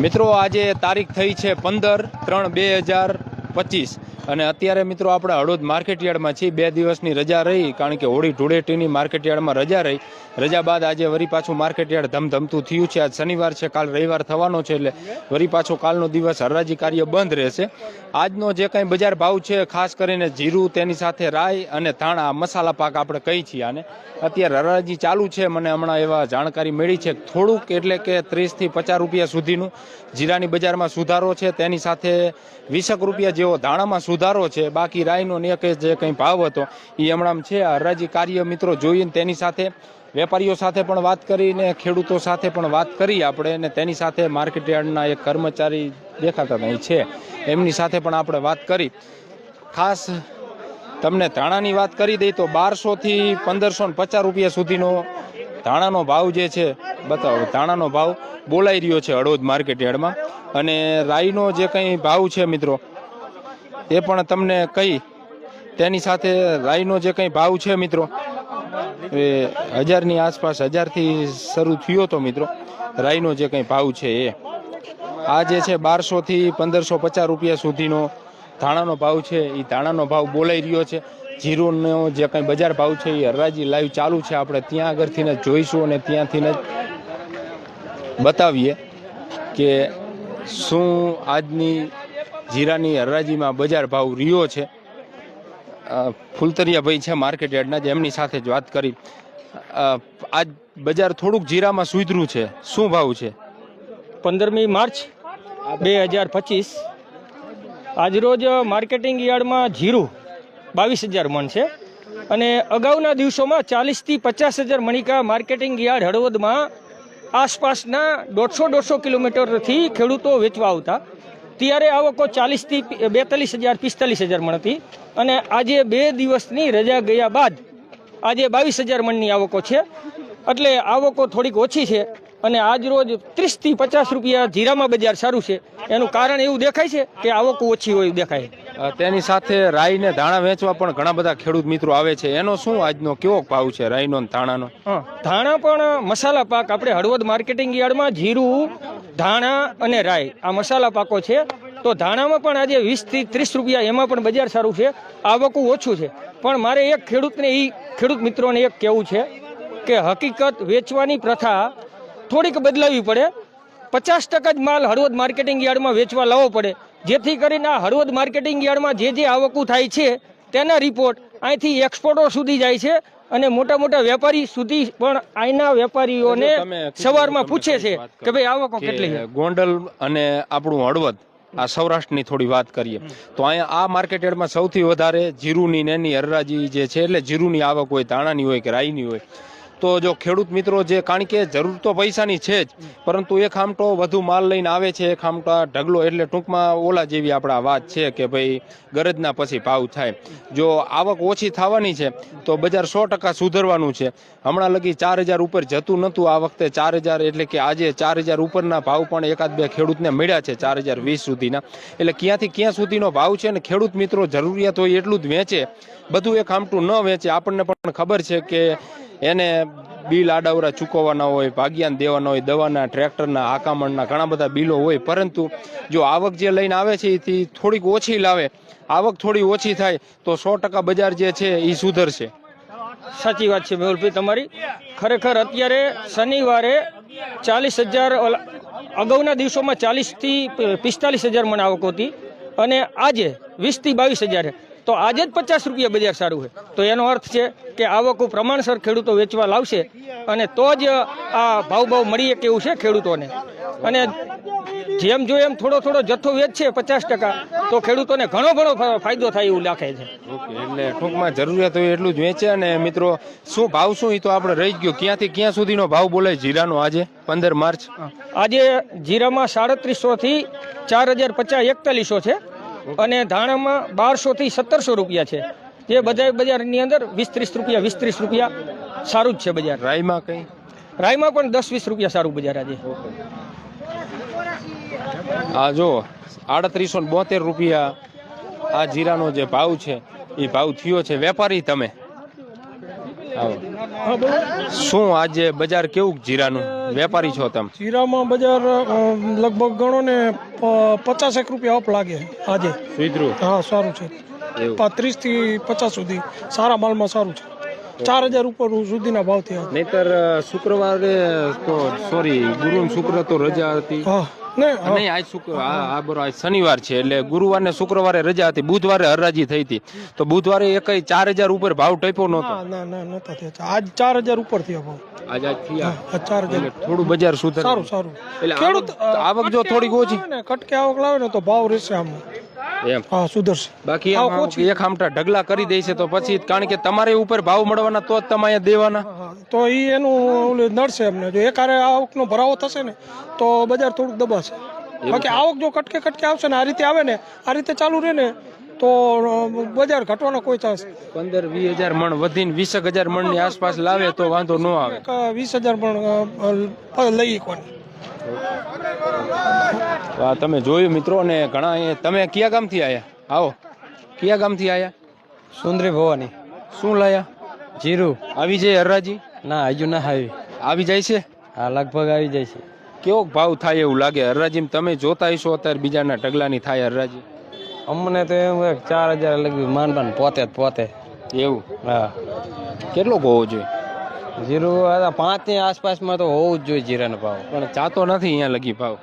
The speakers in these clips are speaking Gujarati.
મિત્રો આજે તારીખ થઈ છે પંદર ત્રણ બે હજાર પચીસ. અને અત્યારે મિત્રો આપણે હળવદ માર્કેટયાર્ડમાં છીએ. બે દિવસની રજા રહી, કારણ કે હોળી ધૂળેટીની માર્કેટયાર્ડમાં રજા રહી. રજા બાદ આજે વરી પાછું માર્કેટયાર્ડ ધમધમતું થયું છે. આજ શનિવાર છે, કાલ રવિવાર થવાનો છે, એટલે વરી પાછો કાલનો દિવસ હરાજી કાર્ય બંધ રહેશે. આજનો જે કંઈ બજાર ભાવ છે, ખાસ કરીને જીરું, તેની સાથે રાઈ અને ધાણા મસાલા પાક આપણે કહી છીએ આને. અત્યારે હરાજી ચાલુ છે, મને હમણાં એવા જાણકારી મળી છે થોડુંક એટલે કે ત્રીસથી પચાસ રૂપિયા સુધીનું જીરાની બજારમાં સુધારો છે. તેની સાથે વીસક રૂપિયા જેવો ધાણામાં સુધારો છે, બાકી રાયનો ને એક જે કંઈ ભાવ હતો એ હમણાં છે. હરાજી કાર્ય મિત્રો જોઈને તેની સાથે વેપારીઓ સાથે પણ વાત કરીને, ખેડૂતો સાથે પણ વાત કરી આપણે અને તેની સાથે માર્કેટ યાર્ડના એક કર્મચારી દેખાતા નહીં છે. એમની સાથે પણ આપણે વાત કરી. ખાસ તમને ધાણાની વાત કરી દઈ તો બારસોથી પંદરસો ને પચાસ રૂપિયા સુધીનો ધાણાનો ભાવ જે છે, બતાવો, ધાણાનો ભાવ બોલાઈ રહ્યો છે હળવદ માર્કેટ યાર્ડમાં. અને રાઈનો જે કંઈ ભાવ છે મિત્રો એ પણ તમને કહી તેની સાથે રાઈનો જે કંઈ ભાવ છે મિત્રો, એ હજારની આસપાસ હજારથી શરૂ થયો હતો મિત્રો રાઈનો જે કંઈ ભાવ છે એ. આ જે છે બારસોથી પંદરસો પચાસ રૂપિયા સુધીનો ધાણાનો ભાવ છે એ ધાણાનો ભાવ બોલાઈ રહ્યો છે. જીરુનો જે કંઈ બજાર ભાવ છે એ હરરાજી લાઈવ ચાલુ છે, આપણે ત્યાં આગળથી જ જોઈશું અને ત્યાંથી જ બતાવીએ કે શું આજની જીરાની હરાજીમાં બજાર ભાવ રહ્યો છે. ફૂલતરિયાભાઈ છે માર્કેટ યાર્ડના જેમની સાથે જ વાત કરી. આજ બજાર થોડુંક જીરામાં સુધર્યું છે. શું ભાવ છે? પંદરમી માર્ચ બે હજાર પચીસ. આજરોજ માર્કેટિંગ યાર્ડમાં જીરું બાવીસ હજાર મણ છે. અને અગાઉના દિવસોમાં ચાલીસથી પચાસ હજાર મણિકા માર્કેટિંગ યાર્ડ હળવદમાં આસપાસના દોઢસો દોઢસો કિલોમીટરથી ખેડૂતો વેચવા આવતા. ત્યારે આવકો ચાલીસથી બેતાલીસ હજાર, પિસ્તાલીસ હજાર મણ હતી અને આજે બે દિવસની રજા ગયા બાદ આજે બાવીસ હજાર મણની આવકો છે. એટલે આવકો થોડીક ઓછી છે અને આજ રોજ ત્રીસથી પચાસ રૂપિયા જીરામાં બજાર સારું છે. એનું કારણ એવું દેખાય છે કે આવકો ઓછી હોય દેખાય. તેની સાથે રાઈ ને ધાણા વેચવા પણ ઘણા બધા ખેડૂત મિત્રો આવે છે. એનો શું આજનો કેવો ભાવ છે રાઈનો ધાણાનો? ધાણા પણ મસાલા પાક આપણે હળવદ માર્કેટિંગ યાર્ડમાં જીરું, ધાણા અને રાઈ આ મસાલા પાકો છે. તો ધાણામાં પણ આજે વીસથી ત્રીસ રૂપિયા એમાં પણ બજાર સારું છે. આવકું ઓછું છે. પણ મારે એક ખેડૂતને એ ખેડૂત મિત્રોને એક કહેવું છે કે હકીકત વેચવાની પ્રથા થોડીક બદલાવી પડે. પચાસ ટકા જ માલ હળવદ માર્કેટિંગ યાર્ડમાં વેચવા લાવવો પડે. જેથી કરીને આ હળવદ માર્કેટિંગ યાર્ડમાં જે જે આવકું થાય છે તેના રિપોર્ટ અહીંથી એક્સપોર્ટો સુધી જાય છે અને મોટા મોટા વેપારી સુધી પણ અહીંના વેપારીઓને સવારમાં પૂછે છે કે ભાઈ આવકો કેટલી ગોંડલ અને આપણું હળવદ આ સૌરાષ્ટ્રની થોડી વાત કરીએ. તો અહીંયા આ માર્કેટ યાર્ડમાં સૌથી વધારે જીરુની ને એની હરરાજી જે છે એટલે જીરુની આવક હોય ધાણાની હોય કે રાઈની હોય તો જો ખેડૂત મિત્રો જે, કારણ કે જરૂર તો પૈસાની છે જ, પરંતુ એક ખામટો વધુ માલ લઈને આવે છે, એક ખામટા ઢગલો એટલે ટૂંકમાં ઓલા જેવી આપણા વાત છે કે ભાઈ ગરજના પછી ભાવ થાય. જો આવક ઓછી થવાની છે, તો બજાર સો ટકા સુધરવાનું છે. હમણાં લગી ચાર હજાર ઉપર જતું નહોતું આ વખતે ચાર હજાર, એટલે કે આજે ચાર હજાર ઉપરના ભાવ પણ એકાદ બે ખેડૂતને મળ્યા છે ચાર હજાર વીસ સુધીના. એટલે ક્યાંથી ક્યાં સુધીનો ભાવ છે ને ખેડૂત મિત્રો જરૂરિયાત હોય એટલું જ વેચે. બધું એક ખામટું ન વેચે. આપણને પણ ખબર છે કે એને બિલ આડાવરા ચૂકવવાના હોય, ભાગ્યાન દેવાના હોય, દવાના, ટ્રેક્ટરના, આકામણના ઘણા બધા બિલો હોય. પરંતુ જો આવક જે લઈને આવે છે, એથી થોડીક ઓછી લાવે. આવક થોડી ઓછી થાય, તો સો ટકા બજાર જે છે એ સુધરશે. સાચી વાત છે, મેહુલભાઈ, તમારી. ખરેખર અત્યારે શનિવારે ચાલીસ હજાર અગાઉના દિવસોમાં ચાલીસથી પિસ્તાલીસ હજાર મણ આવક હતી. અને આજે વીસથી બાવીસ હજાર. તો આજે જ પચાસ રૂપિયા બજાર સારું છે. તો એનો અર્થ છે કે આવકો પ્રમાણસર ખેડૂતો વેચવા લાવશે અને તો જ આ ભાવ ભાવ મળી કેવું એવું છે ખેડૂતોને. અને જેમ જો એમ થોડો થોડો જથ્થો વેચશે પચાસ ટકા તો ખેડૂતોને ઘણો ઘણો ફાયદો થાય એવું લાગે છે. એટલે ટૂંકમાં જરૂરિયાત હોય એટલું જ વેચે અને મિત્રો શું ભાવ શું એ તો આપણે રહી ગયો. ક્યાંથી ક્યાં સુધીનો ભાવ બોલાય જીરાનો આજે પંદર માર્ચ? આજે જીરામાં સાડત્રીસો થી ચાર હજાર પચાસ એકતાલીસો છે. અને ધાણામાં બારસો થી સત્તરસો રૂપિયા છે. જે બજાર બજારની અંદર વીસ ત્રીસ રૂપિયા વીસ ત્રીસ રૂપિયા સારું જ છે બજાર. રાઈમાં કઈ? રાયમાં પણ દસ વીસ રૂપિયા સારું બજાર આજે. આ જો આડત્રીસો બોતેર રૂપિયા આ જીરાનો જે ભાવ છે એ ભાવ થયો છે. વેપારી તમે? આવો. શું આજે બજાર કેવું જીરાનું? વેપારી છો તમે? જીરામાં બજાર લગભગ ગણો ને પચાસેક રૂપિયા અપ લાગે આજે. સુધરું હા સારું છે. ત્રીસથી પચાસ સુધી. સારા માલમાં સારું છે. ચાર હજાર ઉપર સુધીના ભાવ થયા. નહીતર શુક્રવારે તો સોરી ગુરુ શુક્ર તો રજા હતી. હા. નહીં આજ શુક્ર આ બરો આજ શનિવાર છે એટલે ગુરુવાર ને શુક્રવારે રજા હતી બુધવારે હરાજી થઈ હતી. તો બુધવારે એક ચાર હજાર ઉપર ભાવ ટપ્યો નહોતો? ના ના આજ ચાર હજાર ઉપર થયો ભાવ. આજ આજ થયા? ચાર હજાર. થોડું બજાર સુધર સારું સારું. એટલે ખેડૂત આવક- જો થોડીક ઓછી. કટકે આવક લાવે ને તો ભાવ રહેશે આમ. એમ. હા સુધરશે. બાકી એક આમટા ઢગલા કરી દે છે તો પછી કારણ કે તમારે ઉપર ભાવ મળવાના તો જ તમે દેવાના. હા, હા. તો એ એનું ઓલું નડશે અમને જો એકારે આવકનો ભરાવો થશે ને તો બજાર થોડુંક દબાશે. બાકી આવક જો કટકે કટકે આવશે ને આ રીતે આવે ને આ રીતે ચાલુ રહે ને તો બજાર ઘટવાનો કોઈ ચાન્સ પંદર વીસ હજાર મણ વધીને વીસ હજાર મણની આસપાસ લાવે તો વાંધો ન આવે. વીસ હજાર અ, લઈ કોને તમે જોયું મિત્રો ને ઘણા તમે કયા ગામથી આવ્યા આવો. કયા ગામથી આવ્યા સુંદરી ભવાની. શું લાયા? જીરું. આવી જાય હરાજી ના હજુ ના આવી. આવી જાય છે? હા લગભગ આવી જાય છે. કેવો ભાવ થાય એવું લાગે? હરરાજી તમે જોતા હશો અત્યારે બીજાના ઢગલાની થાય હરરાજી? અમને તો એમ ચાર હજાર લગી માંડવાનું પોતે જ પોતે. એવું? હા. કેટલો હોવો જોઈએ? જીરું પાંચની આસપાસમાં તો હોવું જ જોઈએ જીરાનો ભાવ. પણ ચાતો નથી અહીંયા લગી ભાવ.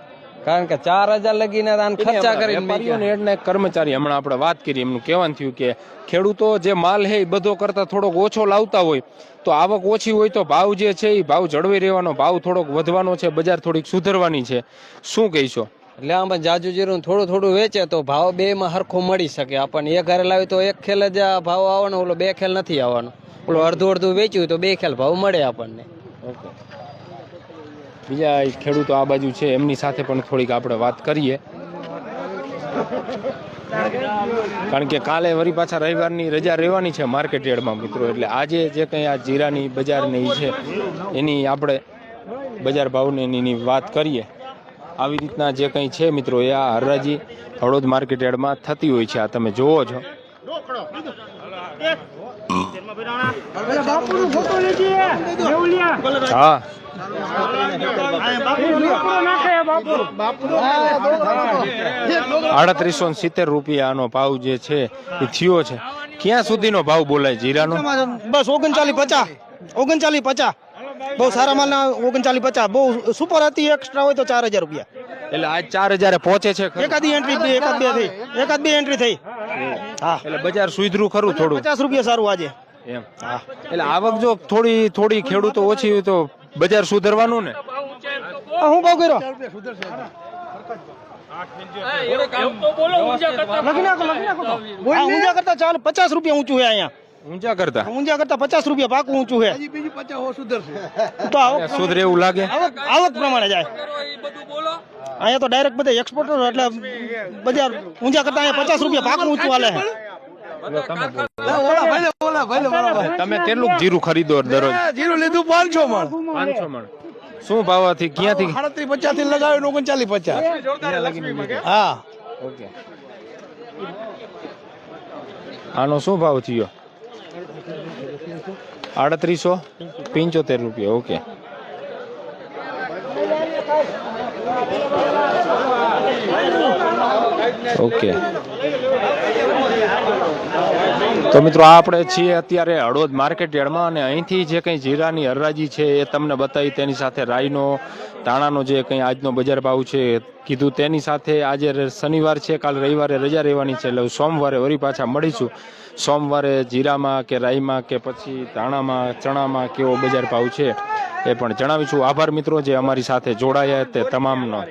કારણ કે ચાર હજાર લગીને આને ખર્ચા કરી વેપારીઓને એટલે કર્મચારી હમણાં આપણે વાત કરી એમનું કહેવાનું થયું કે ખેડૂતો જે માલ છે એ બધો કરતા થોડોક ઓછો લાવતા હોય તો આવક ઓછી હોય તો ભાવ જે છે એ ભાવ જળવાઈ રહેવાનો ભાવ થોડોક વધવાનો છે બજાર થોડીક સુધરવાની છે. શું કહીશો? એટલે આમાં જાજુ જીરું થોડું થોડું વેચે તો ભાવ બે માં હરખો મળી શકે. આપણને એક ઘરે લાવી તો એક ખેલ જ ભાવ આવવાનો ઓલો બે ખેલ નથી આવવાનો. ઓલો અડધું અડધું વેચ્યું તો બે ખેલ ભાવ મળે આપણને. બીજા ખેડૂતો આ બાજુ છે, એમની સાથે પણ થોડીક આપણે વાત કરીએ. કારણ કે કાલે વળી પાછા રવિવારની રજા રહેવાની છે માર્કેટ યાર્ડમાં મિત્રો, એટલે આજે જે કંઈ આ જીરાની બજારની છે, એની આપણે બજાર ભાવની એની વાત કરીએ. આવી રીતના જે કંઈ છે મિત્રો, એ આ હરરાજી હળોદ માર્કેટ યાર્ડમાં થતી હોય છે, આ તમે જોવો છો. હા. આડત્રીસો સિત્તેર રૂપિયાનો ભાવ જે છે એ થયો છે. ક્યાં સુધીનો ભાવ બોલાય જીરાનો? બસ ઓગણચાલીસ પચાસ. ઓગણચાલીસ પચાસ. બહુ સારા માલના ઓગણચાલીસ પચાસ. બહુ સુપર હતી એક્સ્ટ્રા હોય તો ચાર હજાર રૂપિયા. એટલે આજ ચાર હજાર પહોંચે છે? એકાદી એન્ટ્રી થઈ એકાદ બે થઈ. એકાદ બે એન્ટ્રી થઈ. હા. એટલે બજાર સુધરું ખરું થોડું? પચાસ રૂપિયા સારું આજે. એમ. એટલે આવક જો થોડી થોડી ખેડૂતો ઓછી હોય તો બજાર સુધરવાનું ને? હું ભાવ કર્યો. લખી નાખો લખી નાખો. તો. આ ઊંઝા કરતા ચાલ પચાસ રૂપિયા ઊંચું છે અહીંયા. ઊંચા કરતા? ઊંઝા કરતા પચાસ રૂપિયા પાકું ઊંચું છે તો આવક સુધરે એવું લાગે? આવક આવક પ્રમાણે જાય. અહીંયા તો ડાયરેક્ટ બધા એક્સપોર્ટર એટલે બજાર ઊંઝા કરતા અહીંયા પચાસ રૂપિયા પાકું ઊંચું હાલે તમે કેટલું જીરું ખરીદો દરરોજ જીરું લીધું પાંચસો મણ. પાંચસો મણ. શું ભાવથી? ક્યાંથી? સાડત્રીસ પચાસથી લગાવ્યું ઓગણચાલીસ પચાસ. હા. ઓકે. આનો શું ભાવ થયો? આડત્રીસો? પંચોતેર રૂપિયા ઓકે. ઓકે. તો મિત્રો આપણે છીએ અત્યારે હળવદ માર્કેટયાર્ડમાં અને અહીંથી જે કંઈ જીરાની હરાજી છે એ તમને બતાવી, તેની સાથે રાઈનો, ધાણાનો જે કંઈ આજનો બજાર ભાવ છે કીધું. તેની સાથે આજે શનિવાર છે, કાલ રવિવારે રજા રહેવાની છે, એટલે સોમવારે વળી પાછા મળીશું. સોમવારે જીરામાં કે રાઈમાં કે પછી ધાણામાં, ચણામાં કેવો બજાર ભાવ છે એ પણ જણાવીશું. આભાર મિત્રો, જે અમારી સાથે જોડાયા તે તમામનો.